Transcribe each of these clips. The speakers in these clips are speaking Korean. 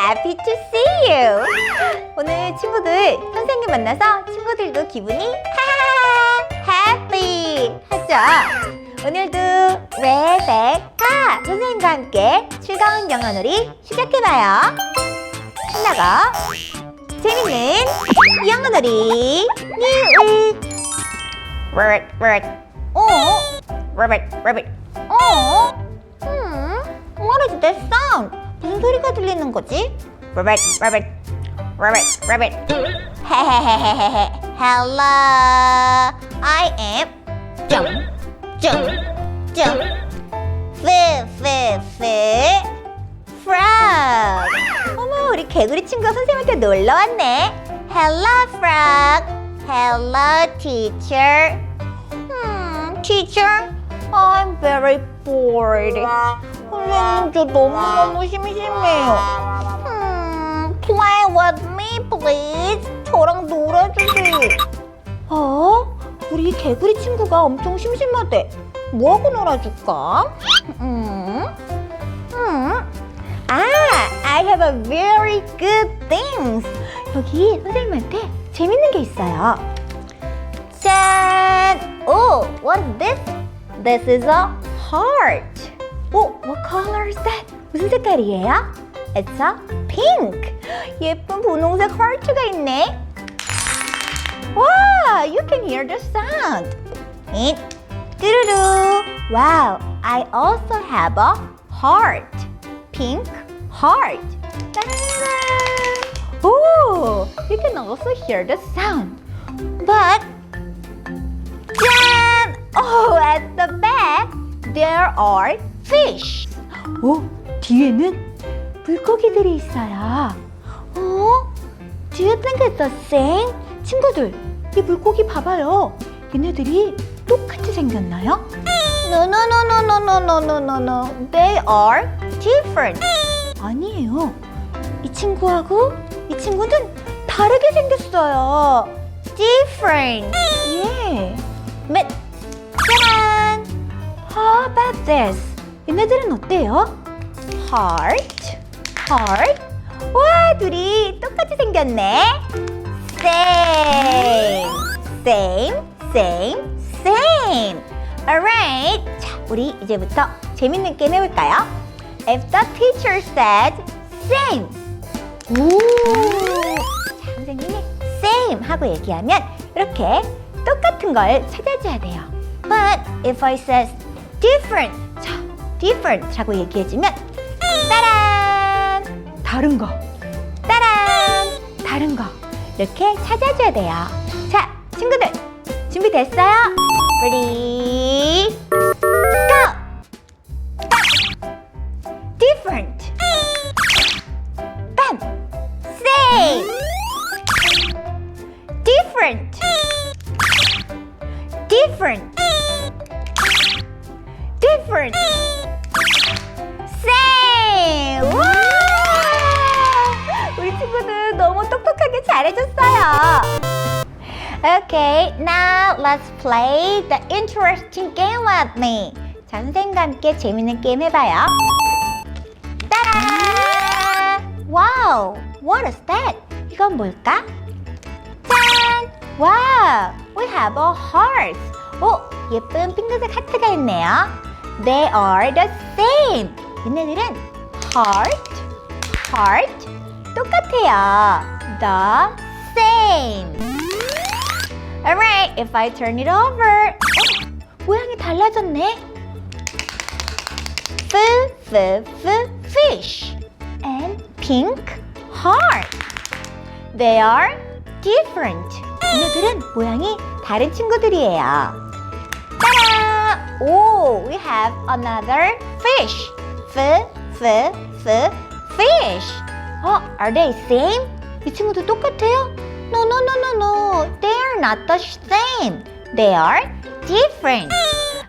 happy to see you. 오늘 친구들 선생님 만나서 친구들도 기분이 하하 happy 하죠. 오늘도 레베카 선생님과 함께 즐거운 영어놀이 시작해봐요. 신나고 재밌는 영어놀이 뉴 Rabbit, rabbit. 어? Rabbit, rabbit. 어? 음, what is that sound? 무슨 소리가 들리는 거지? Rabbit, rabbit, rabbit, rabbit. 헤헤헤헤헤. Hello, I am jump, jump, jump. F, F, F. Frog. 어머, 우리 개구리 친구가 선생님한테 놀러 왔네. Hello, frog. Hello, teacher. Hmm, teacher, I'm very bored. 선생님, 저 너무너무 심심해요. Hmm, play with me, please. 저랑 놀아주세요. 어? 우리 개구리 친구가 엄청 심심하대. 뭐하고 놀아줄까? 음, 음. 아, I have a very good things. 여기 선생님한테 재밌는 게 있어요. 짠! Oh, what's this? This is a heart. Oh, what color is that? 무슨 색깔이에요? It's a pink. 예쁜 분홍색 하트가 있네. 와, you can hear the sound. 잇, 뚜루루. Wow, I also have a heart. Pink heart. 따라란. Oh, you can also hear the sound. But 짠! Oh, at the back there are fish. 오, 뒤에는 물고기들이 있어요. 어? Do you think it's the same? 친구들, 이 물고기 봐봐요. 얘네들이 똑같이 생겼나요? No, no, no, no, no, no, no, no, no, no. They are different. 아니에요. 이 친구하고 이 친구는 다르게 생겼어요. Different. 예. 몇, 짠! How about this? 얘네들은 어때요? Heart, heart. 와, 둘이 똑같이 생겼네. Same, same, same, same. Alright. 자, 우리 이제부터 재밌는 게임 해볼까요? If the teacher said same. 오. 자, 선생님이 same 하고 얘기하면 이렇게 똑같은 걸 찾아줘야 돼요. But if I says different, 자, different 라고 얘기해주면 따란! 다른 거. 따란! 다른 거. 이렇게 찾아줘야 돼요. 자, 친구들, 준비됐어요? Ready, go! different. 빰! same. different. different. different. 와! 우리 친구들 너무 똑똑하게 잘해줬어요. Okay, now let's play the interesting game with me. 자, 선생님과 함께 재밌는 게임 해봐요. 따라! 와우! What is that? 이건 뭘까? 짠! 와우! We have a heart. 오, 예쁜 핑크색 하트가 있네요. They are the same. 얘네들은 heart, heart 똑같아요. The same. Alright, if I turn it over. 어, 모양이 달라졌네. F, F, F, fish. And pink heart. They are different. 얘네들은 모양이 다른 친구들이에요. 따라! 오, we have another fish. F, F, F, fish. 어, are they same? 이 친구도 똑같아요? No, no, no, no, no. They are not the same. They are different.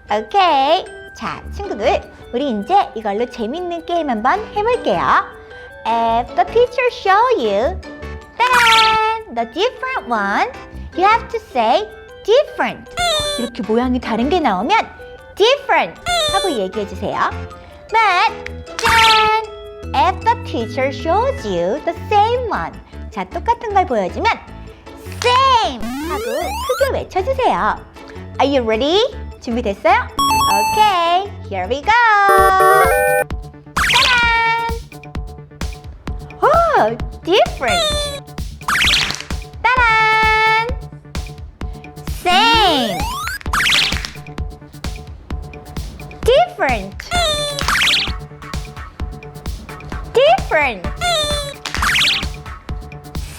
Okay. 자, 친구들, 우리 이제 이걸로 재밌는 게임 한번 해볼게요. If the teacher show you, 따란, the different one, you have to say different. 이렇게 모양이 다른 게 나오면 different 하고 얘기해 주세요. But 짠! If the teacher shows you the same one 자, 똑같은 걸 보여주면 same 하고 크게 외쳐주세요. Are you ready? 준비됐어요? Okay, here we go. 짜란! Oh, different. 따란! Same. Different. different.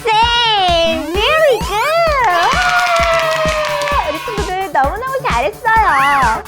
Same. Very good. 우리 친구들 너무너무 잘했어요.